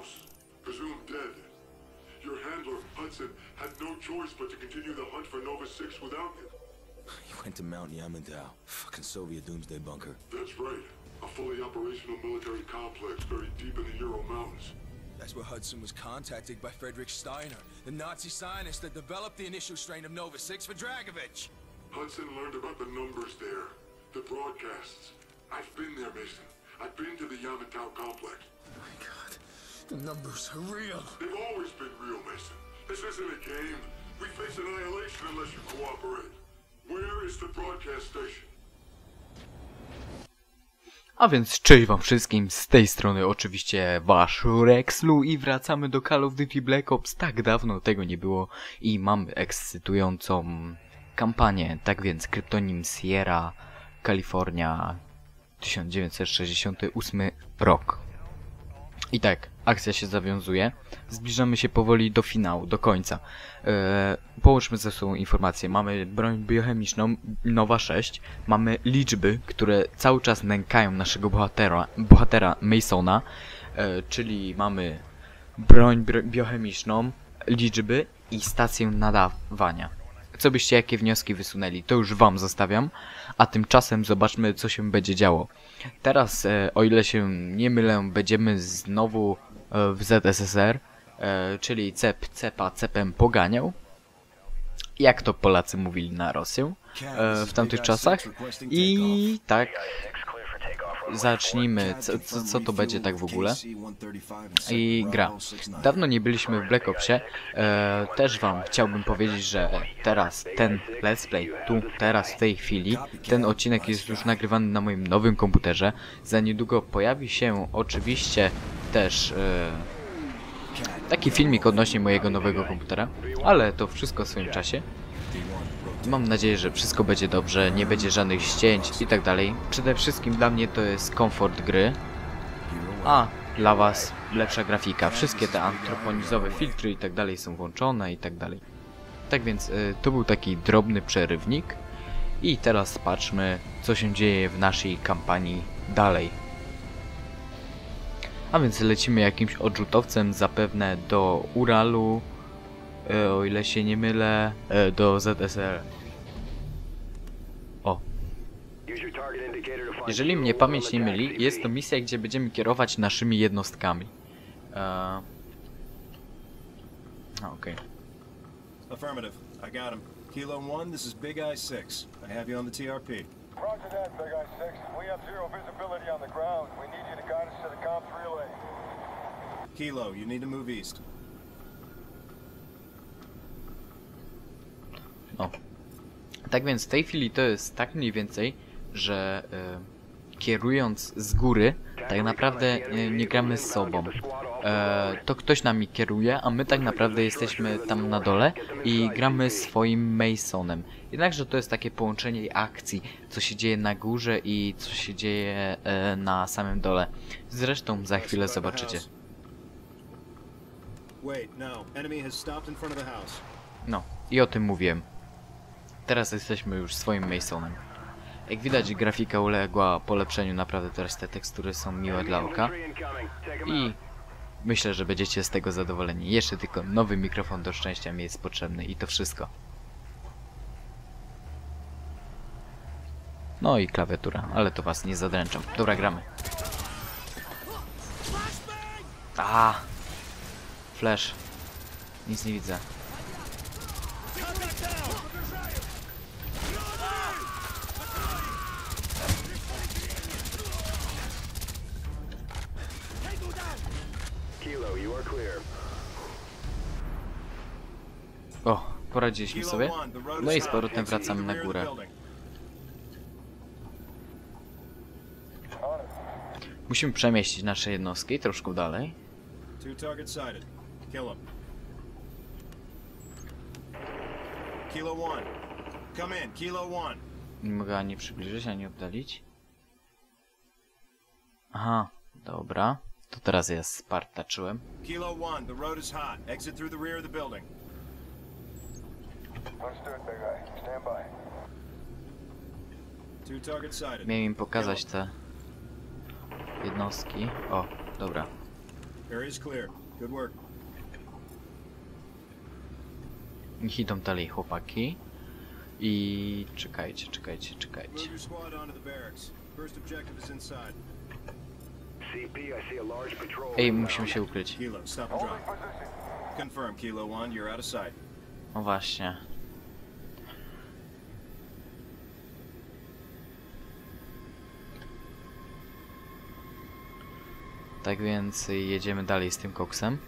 house, presumed dead. Your handler, Hudson, had no choice but to continue the hunt for Nova 6 without him. He went to Mount Yamantau. Fucking Soviet doomsday bunker. That's right. A fully operational military complex buried deep in the Ural Mountains. That's where Hudson was contacted by Frederick Steiner, the Nazi scientist that developed the initial strain of Nova 6 for Dragovich. Hudson learned about the numbers there, the broadcasts. I've been there, Mason. I've been to the Yamantau complex. Oh my god. The numbers are real. They've always been real, Mason. This isn't a game. We face annihilation unless you cooperate. Where is the broadcast station? A więc cześć wam wszystkim, z tej strony oczywiście wasz Rexlu i wracamy do Call of Duty Black Ops. Tak dawno tego nie było i mamy ekscytującą kampanię. Tak więc kryptonim Sierra, Kalifornia, 1968 rok. I tak, akcja się zawiązuje. Zbliżamy się powoli do finału, do końca. Eee, połączmy ze sobą informacje. Mamy broń biochemiczną Nowa 6. Mamy liczby, które cały czas nękają naszego bohatera, bohatera Masona. Eee, czyli mamy broń bro- biochemiczną, liczby i stację nadawania. Co byście jakie wnioski wysunęli, to już wam zostawiam. A tymczasem zobaczmy, co się będzie działo. Teraz, e, o ile się nie mylę, będziemy znowu w ZSSR, e, czyli cep cepa cepem poganiał. Jak to Polacy mówili na Rosję e, w tamtych czasach. I tak, zacznijmy. Co, co, co to będzie tak w ogóle? I gra. Dawno nie byliśmy w Black Opsie. E, też wam chciałbym powiedzieć, że teraz ten let's play, tu, teraz, w tej chwili, ten odcinek jest już nagrywany na moim nowym komputerze. Za niedługo pojawi się oczywiście też e, taki filmik odnośnie mojego nowego komputera, ale to wszystko w swoim czasie. Mam nadzieję, że wszystko będzie dobrze, nie będzie żadnych ścięć i tak dalej. Przede wszystkim dla mnie to jest komfort gry, a dla was lepsza grafika. Wszystkie te antroponizowe filtry i tak dalej są włączone i tak dalej. Tak więc y, to był taki drobny przerywnik i teraz patrzmy co się dzieje w naszej kampanii dalej. A więc lecimy jakimś odrzutowcem zapewne do Uralu, o ile się nie mylę, e, do ZSR. O. Jeżeli mnie pamięć nie myli, jest to misja, gdzie będziemy kierować naszymi jednostkami. E... A, okej. Affirmative. I got him. Kilo 1, this is Big Eye 6. I have you on the TRP. Roger that, Big Eye 6. We have zero visibility on the ground. We need you to guide us to the comms relay. Kilo, you need to move east. O. Tak więc w tej chwili to jest tak mniej więcej, że e, kierując z góry, tak naprawdę e, nie gramy z sobą. E, to ktoś nami kieruje, a my tak naprawdę jesteśmy tam na dole i gramy swoim Masonem. Jednakże to jest takie połączenie akcji, co się dzieje na górze i co się dzieje e, na samym dole. Zresztą za chwilę zobaczycie. No. No, i o tym mówiłem. Teraz jesteśmy już swoim Masonem. Jak widać, grafika uległa polepszeniu, naprawdę teraz te tekstury są miłe dla oka. I myślę, że będziecie z tego zadowoleni. Jeszcze tylko nowy mikrofon do szczęścia mi jest potrzebny i to wszystko. No i klawiatura, ale to was nie zadręczam. Dobra, gramy. A, Flash. Nic nie widzę. O, poradziliśmy sobie. 1, the road No i z powrotem wracamy na górę. Musimy przemieścić nasze jednostki troszkę dalej. Two target sighted. Kill him. Kilo 1. Come in, Kilo 1. Nie mogę ani przybliżyć, ani oddalić. Aha, dobra. To teraz ja spartaczyłem. Kilo 1, the road is hot. Exit through the rear of the building. Miałem im pokazać te jednostki. O, dobra. Niech idą dalej chłopaki. I czekajcie, czekajcie, czekajcie. Ej, musimy się ukryć. Kilo, stop and drop. Confirm, Kilo 1, you're out of sight. No właśnie. Tak więc jedziemy dalej z tym koksem.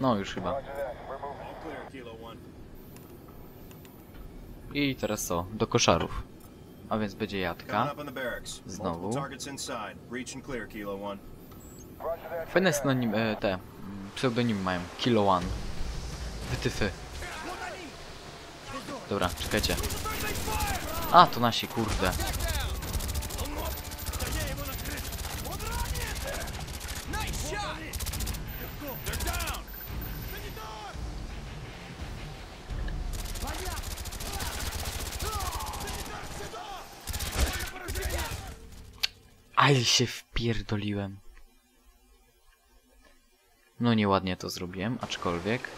No już chyba. Roger that. We're moving. All clear, Kilo 1. I teraz co? Do koszarów. A więc będzie jadka. Znowu. Multiple targets inside. Reach and clear, Kilo 1. Roger that. Fajne synonim, e, te mm, pseudonimy mają. Kilo One. Wytyfy. Dobra, czekajcie. A, to nasi, kurde. Ale się wpierdoliłem. No nieładnie to zrobiłem, aczkolwiek...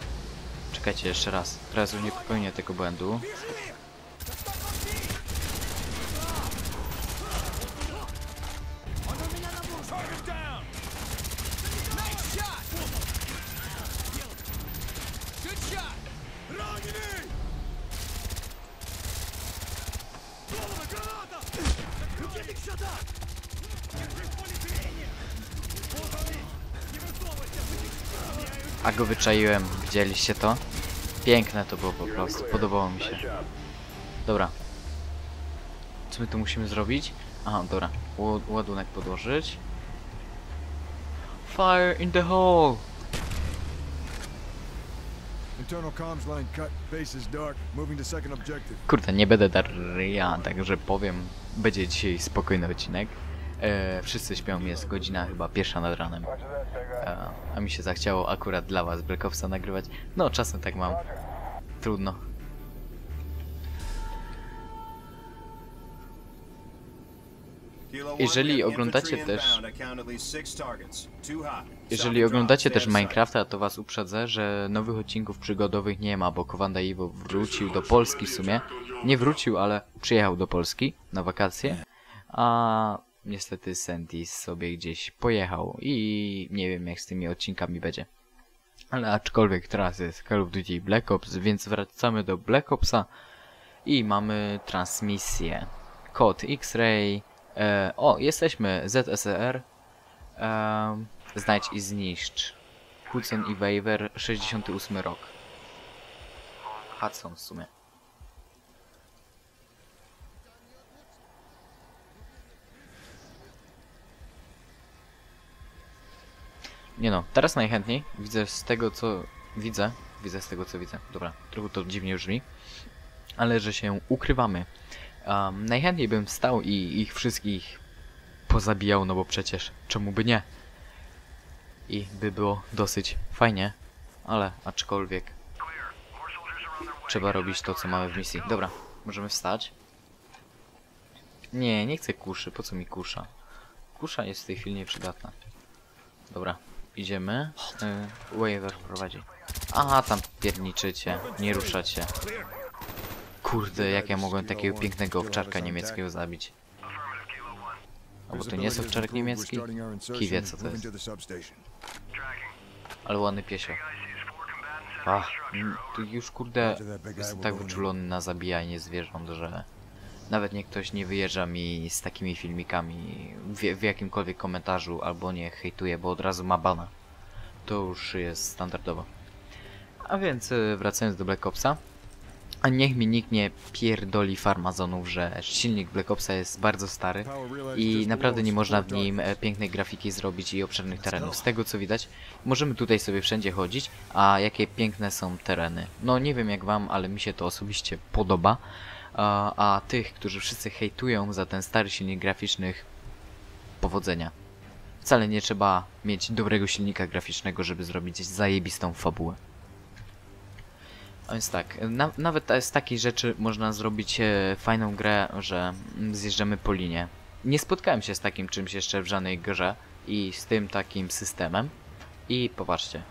Czekajcie jeszcze raz. Teraz już nie popełnię tego błędu. A go wyczaiłem. Widzieliście to? Piękne to było po prostu. Podobało mi się. Dobra. Co my tu musimy zrobić? Aha, dobra. Ładunek podłożyć. Fire in the hole! Kurde, nie będę dar ja, także powiem. Będzie dzisiaj spokojny odcinek. E, wszyscy śpią, jest godzina chyba pierwsza nad ranem. E, a mi się zachciało akurat dla was Black nagrywać. No, czasem tak mam. Trudno. Kilo 1, Jeżeli oglądacie też- Jeżeli oglądacie też. Minecrafta, to was uprzedzę, że nowych odcinków przygodowych nie ma, bo Kowanda Iwo wrócił do Polski w sumie. Nie wrócił, ale przyjechał do Polski na wakacje. A niestety Sandy sobie gdzieś pojechał i nie wiem jak z tymi odcinkami będzie. Ale aczkolwiek teraz jest Call of Duty Black Ops, więc wracamy do Black Opsa i mamy transmisję. Kod X-Ray. E, o, jesteśmy ZSR. Em, znajdź i zniszcz. Hudson i Waver, 68 rok. Hudson w sumie. Nie no, teraz najchętniej widzę z tego co widzę, widzę z tego co widzę. Dobra, trochę to dziwnie brzmi, ale że się ukrywamy. Um, najchętniej bym stał i ich wszystkich pozabijał, no bo przecież czemu by nie? I by było dosyć fajnie, ale aczkolwiek trzeba robić to, co mamy w misji. Dobra, możemy wstać. Nie, nie chcę kuszy, po co mi kusza? Kusza jest w tej chwili nieprzydatna. Dobra, idziemy. Yy, Waver prowadzi. Aha, tam pierniczycie, nie ruszacie. Kurde, jak ja mogłem takiego pięknego owczarka niemieckiego zabić? A bo to nie jest owczarek niemiecki? starting our insertion. Kij wie co to jest. Ale ładny piesio. Ach, już kurde jestem tak wyczulony na zabijanie zwierząt, że nawet niech ktoś nie wyjeżdża mi z takimi filmikami w, w jakimkolwiek komentarzu albo nie hejtuje, bo od razu ma bana. To już jest standardowo. A więc y, wracając do Black Opsa. A niech mi nikt nie pierdoli farmazonów, że silnik Black Opsa jest bardzo stary i naprawdę nie można w nim e, pięknej grafiki zrobić i obszernych terenów. Z tego co widać, możemy tutaj sobie wszędzie chodzić, a jakie piękne są tereny. No nie wiem jak wam, ale mi się to osobiście podoba. A, tych, którzy wszyscy hejtują za ten stary silnik graficznych, powodzenia. Wcale nie trzeba mieć dobrego silnika graficznego, żeby zrobić zajebistą fabułę. A więc tak, na, nawet z takiej rzeczy można zrobić e, fajną grę, że mm, zjeżdżamy po linie. nie spotkałem się z takim czymś jeszcze w żadnej grze i z tym takim systemem. I popatrzcie.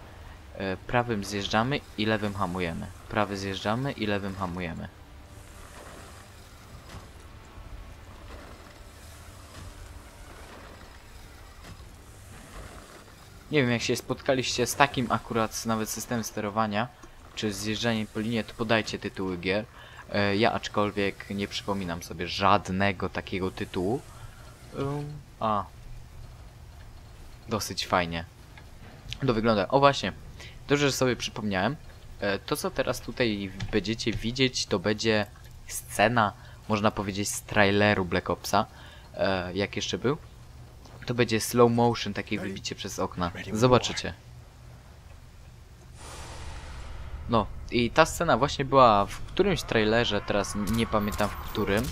E, prawym zjeżdżamy i lewym hamujemy. Prawy zjeżdżamy i lewym hamujemy. Nie wiem, jak się spotkaliście z takim akurat nawet systemem sterowania, czy zjeżdżaniem po linie, to podajcie tytuły gier. E, Ja aczkolwiek nie przypominam sobie żadnego takiego tytułu. A. Dosyć fajnie. To wygląda. O właśnie, dobrze, że sobie przypomniałem. E, To, co teraz tutaj będziecie widzieć, to będzie scena, można powiedzieć, z traileru Black Opsa. E, Jak jeszcze był? To będzie slow motion, takie wybicie przez okna. Zobaczycie. No, i ta scena właśnie była w którymś trailerze, teraz nie pamiętam w którym.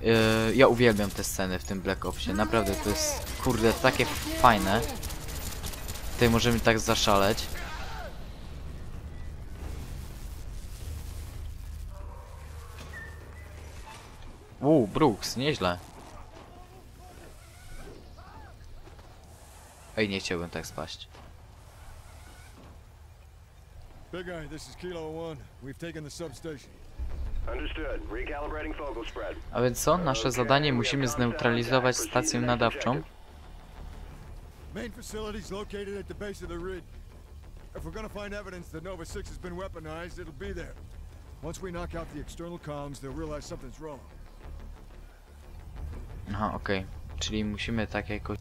Yy, ja uwielbiam te sceny w tym Black Opsie, naprawdę to jest, kurde, takie fajne. Tutaj możemy tak zaszaleć. Uuu, Brooks, nieźle. Ej, nie chciałbym tak spaść. Big Eye, this is Kilo One. We've taken the substation. Understood. Recalibrating focal spread. A więc co? Nasze zadanie musimy zneutralizować stację nadawczą. Main facility's located at the base of the ridge. If we're gonna find evidence that Nova 6 has been weaponized, it'll be there. Once we knock out the external comms, they'll realize something's wrong. Aha, okej. Czyli musimy tak jakoś...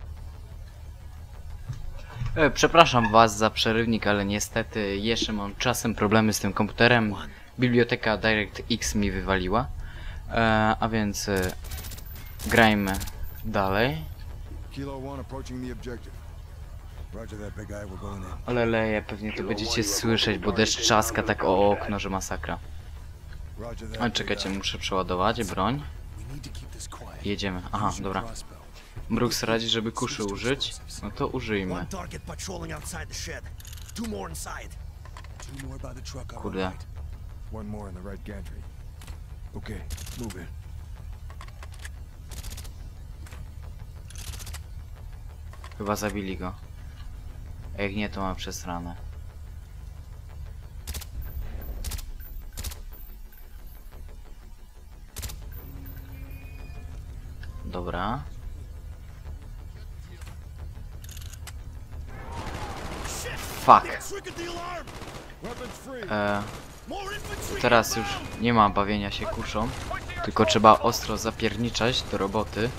E, przepraszam was za przerywnik, ale niestety jeszcze mam czasem problemy z tym komputerem. Biblioteka DirectX mi wywaliła. E, a więc... E, grajmy dalej. Ale leje, pewnie to będziecie słyszeć, bo deszcz czaska tak o okno, że masakra. Ale czekajcie, muszę przeładować broń. Jedziemy. Aha, dobra. Brooks radzi, żeby kuszy użyć. No to użyjmy. Kurde. Chyba zabili go. A jak nie, to mam przesrane. Dobra. Fuck. E, teraz już nie ma bawienia się kuszą, tylko trzeba ostro zapierniczać do roboty.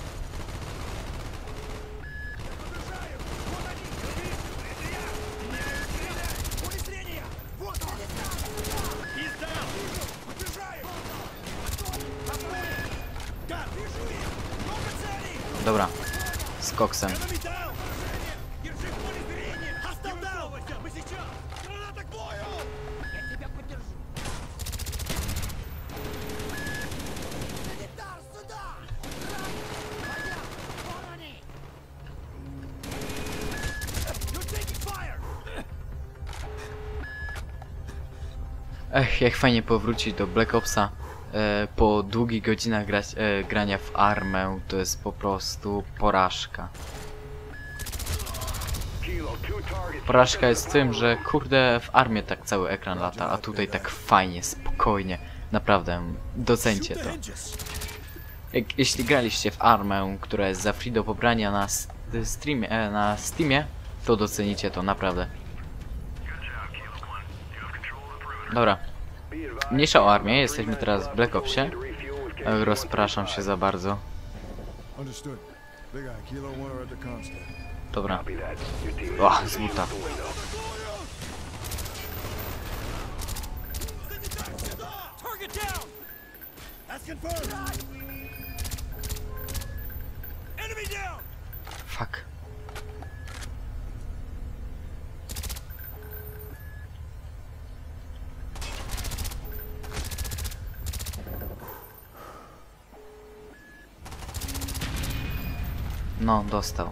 Jak fajnie powrócić do Black Opsa e, po długich godzinach e, grania w armę. To jest po prostu porażka. Porażka jest tym, że kurde w armię tak cały ekran lata, a tutaj tak fajnie, spokojnie. Naprawdę, docencie to. Jak, jeśli graliście w armę, która jest za free do pobrania na streamie, e, na Steamie, to docenicie to, naprawdę. Dobra, mniejsza o armię, jesteśmy teraz w Black Opsie. Rozpraszam się za bardzo. Dobra. O, z buta. Enemy down! Fuck. No, dostał.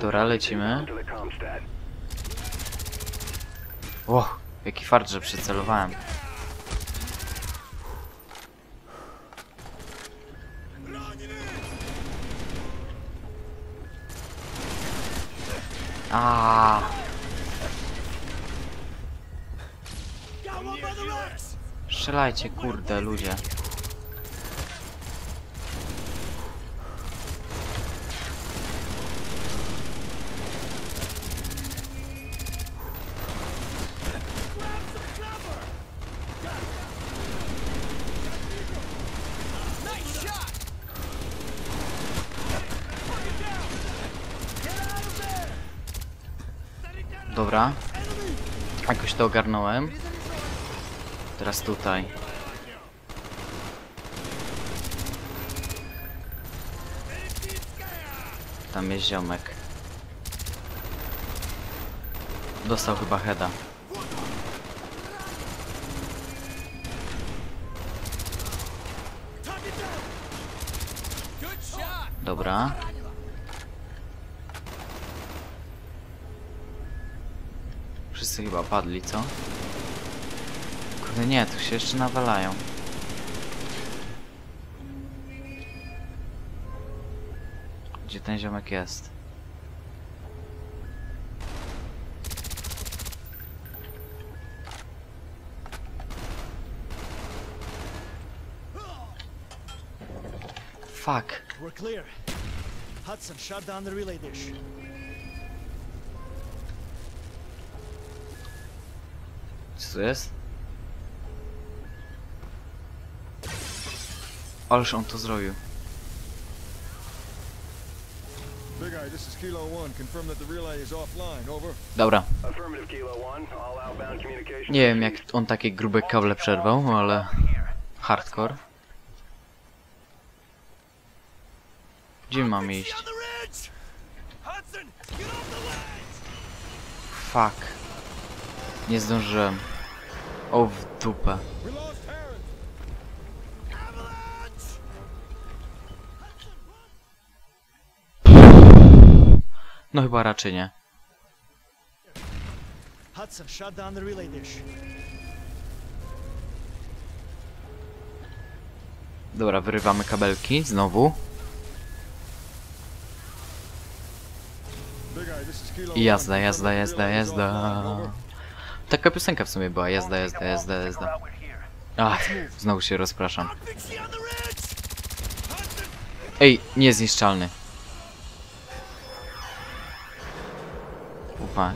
Dobra, lecimy. Och, Jaki fart, że przycelowałem. A. Strzelajcie, kurde, ludzie. Dobra. Jakoś to ogarnąłem. Teraz tutaj. Tam jest ziomek. Dostał chyba heada. Dobra. Wszyscy chyba padli, co? Kurde nie, tu się jeszcze nawalają. Gdzie ten ziomek jest? Fuck. We're clear. Hudson, shut down the relay dish. Co to jest? Ależ on to zrobił. Dobra. Nie wiem jak on takie grube kable przerwał, ale... Hardcore. Gdzie mamy iść? Fuck. Nie zdążyłem. O w dupę. No chyba raczej nie. Hudson, shut down the relay dish. Dobra, wyrywamy kabelki znowu. I jazda, jazda, jazda, jazda. Taka piosenka w sumie była, jazda, jazda, jazda, jazda. Ach, znowu się rozpraszam. Ej, niezniszczalny.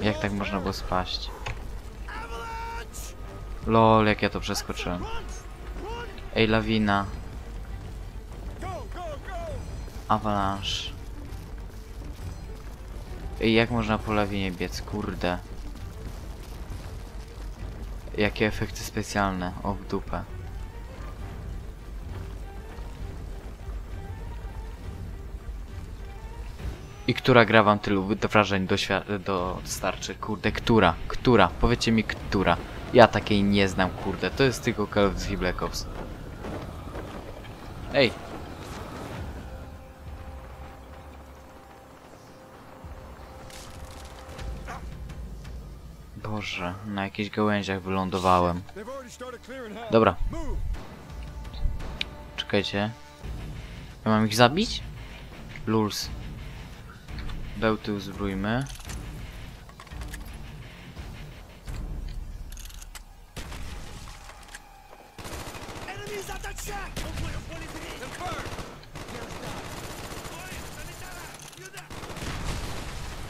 Jak tak można było spaść? Lol, jak ja to przeskoczyłem. Ej, lawina. Avalanche. Ej, jak można po lawinie biec? Kurde. Jakie efekty specjalne? O w dupę. I która gra wam tylu wrażeń dostarczy? Kurde, która? Która? Powiedzcie mi, która? Ja takiej nie znam, kurde. To jest tylko Call of Duty Black Ops. Ej, Boże, na jakichś gałęziach wylądowałem. Dobra, czekajcie. Ja mam ich zabić? Luls. Bełty uzbrójmy.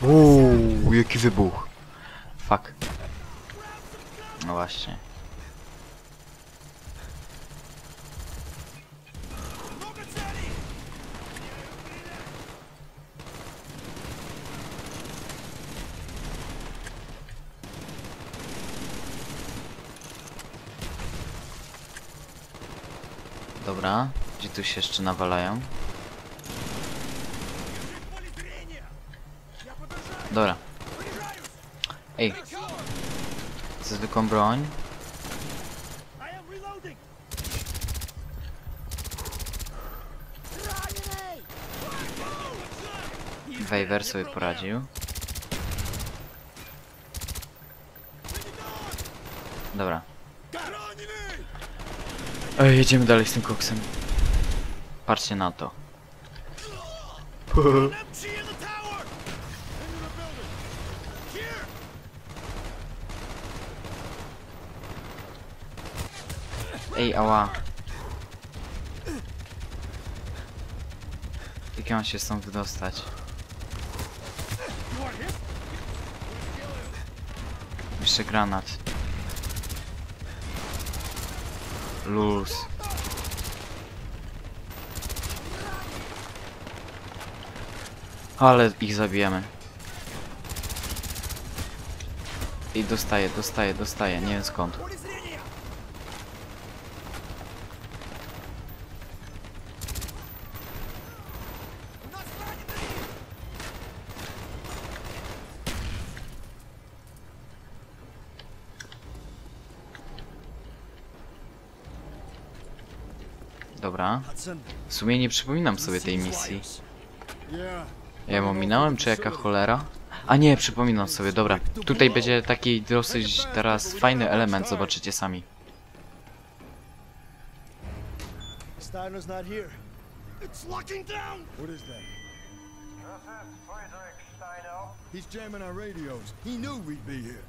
Uuu, jaki wybuch. Fuck. No właśnie. Ci tu się jeszcze nawalają? Dobra. Ej. Ze zwykłą broń. Wejwer sobie poradził. Dobra. Ej, jedziemy dalej z tym koksem. Patrzcie na to. Ej, ała. Jak ja mam się stąd wydostać? Jeszcze granat. Luz. Ale ich zabijemy. I dostaję, dostaję, dostaję. Nie wiem skąd. Dobra. W sumie nie przypominam sobie tej misji. Ja ją ominąłem, czy jaka cholera? A nie, przypominam sobie, dobra. Tutaj będzie taki dosyć teraz fajny element, zobaczycie sami. Steiner's not here. It's locking down! What is that? This is Friedrich Steiner. He's jamming our radios. He knew we'd be here.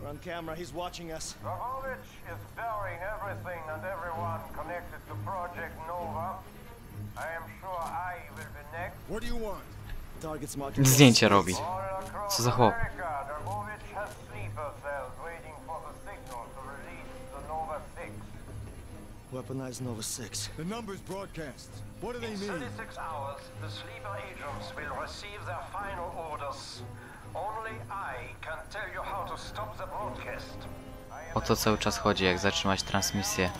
We're on camera, he's watching us. Dragovich is burying everything and everyone connected to Project Nova. I am sure I will be next. What do you want? Zdjęcie robi. Co za chłop? Nova 6. Weaponized Nova 6. The numbers broadcast. What do they In mean? 36 hours, the sleeper agents will receive their final orders. Only I can tell you how to stop the broadcast. O to cały czas chodzi, jak zatrzymać transmisję.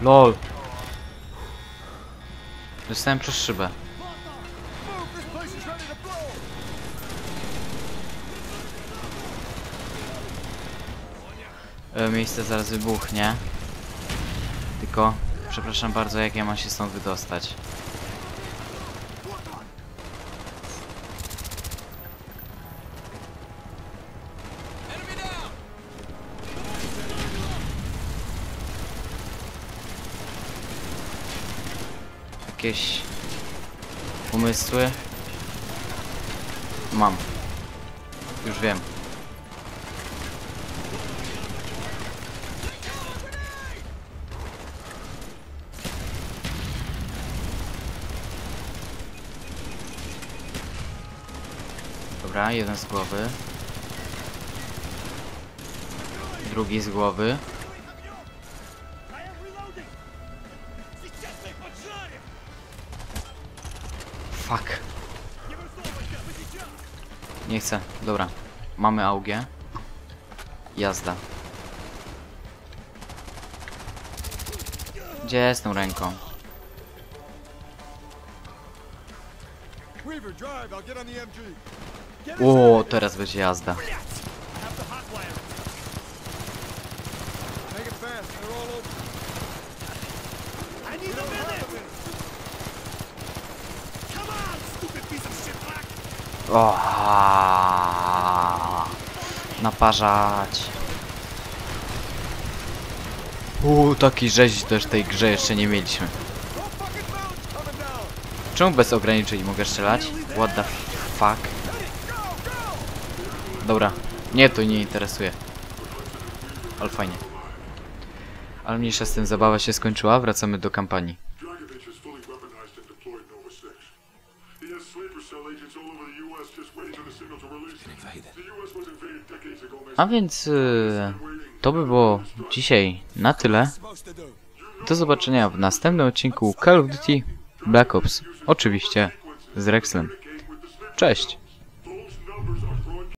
LOL! Dostałem przez szybę. Miejsce zaraz wybuchnie. Tylko, przepraszam bardzo, jak ja mam się stąd wydostać? Jakieś pomysły? Mam. Już wiem. Dobra, jeden z głowy. Drugi z głowy. Nie chcę. Dobra. Mamy AUG. Jazda. Gdzie jest tą ręką? O, teraz będzie jazda. I have the hot wire. Make it fast. They're all over. I need a minute! Come on, stupid piece of shit black! O, naparzać. Uuu, taki rzeź też tej grze jeszcze nie mieliśmy. Czemu bez ograniczeń mogę strzelać? What the fuck? Dobra, nie, to nie interesuje. Ale fajnie. Ale mniejsza z tym zabawa się skończyła, wracamy do kampanii. A więc yy, to by było dzisiaj na tyle. Do zobaczenia w następnym odcinku Call of Duty Black Ops. Oczywiście z Rexlem. Cześć!